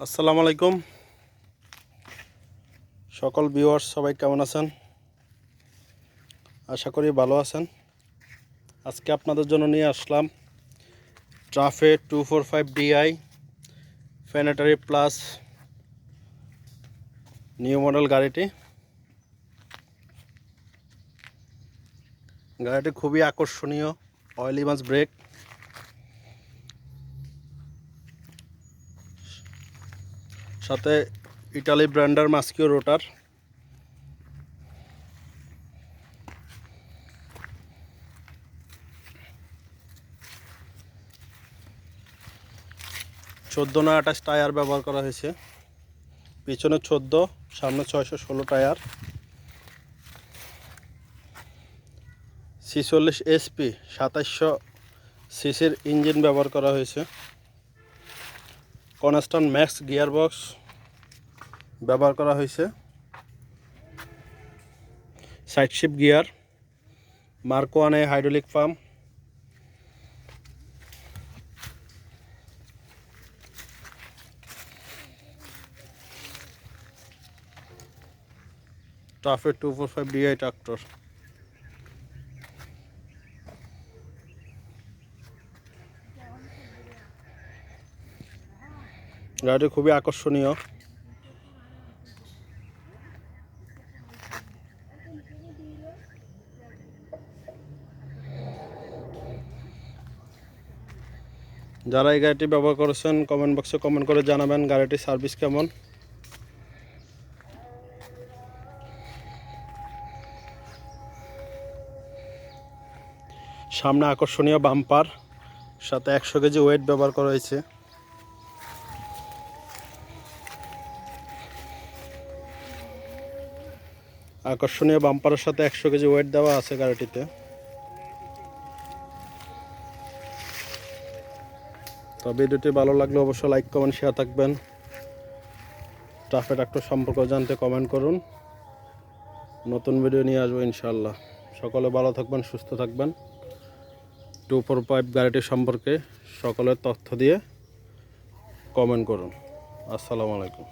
আসসালামু আলাইকুম। সকল ভিউয়ার্স সবাই কেমন আছেন? আশা করি ভালো আছেন। আজকে আপনাদের জন্য নিয়ে আসলাম TAFE two four five DI planetary plus new model গাড়িটি। গাড়িটি খুবই আকর্ষণীয় অয়েল ইমাজ ব্রেক সাথে ইটালি ব্র্যান্ডার মাস্কিও রোটার। চোদ্দ না আঠাশ টায়ার ব্যবহার করা হয়েছে। পিছনে চোদ্দ, সামনে ছয়শো ষোলো টায়ার। ছিচল্লিশ এসপি, সাতাশশো সিসির ইঞ্জিন ব্যবহার করা হয়েছে। কনস্ট্যান্ট ম্যাক্স গিয়ারবক্স ব্যবহার করা হয়েছে। সাইডশিপ গিয়ার, মার্কো ওয়ানে hydraulic pump. TAFE two four five DI tractor. গাড়িটি খুবই আকর্ষণীয়। যারা এই গাড়িটি ব্যবহার করেছেন কমেন্ট বক্সে কমেন্ট করে জানাবেন গাড়িটির সার্ভিস কেমন। সামনে আকর্ষণীয় বাম্পার সাথে একশো কেজি ওয়েট ব্যবহার করা হয়েছে। আকর্ষণীয় বাম্পারের সাথে একশো কেজি ওয়েট দেওয়া আছে গাড়িটিতে। তো ভিডিওটি ভালো লাগলে অবশ্যই লাইক কমেন্ট শেয়ার থাকবেন। ট্রাফিক ডাক্তার সম্পর্কে জানতে কমেন্ট করুন। নতুন ভিডিও নিয়ে আসব ইনশাল্লাহ সকলে ভালো থাকবেন, সুস্থ থাকবেন। টু ফোর ফাইভ গাড়িটি সম্পর্কে সকলের তথ্য দিয়ে কমেন্ট করুন। আসসালামু আলাইকুম।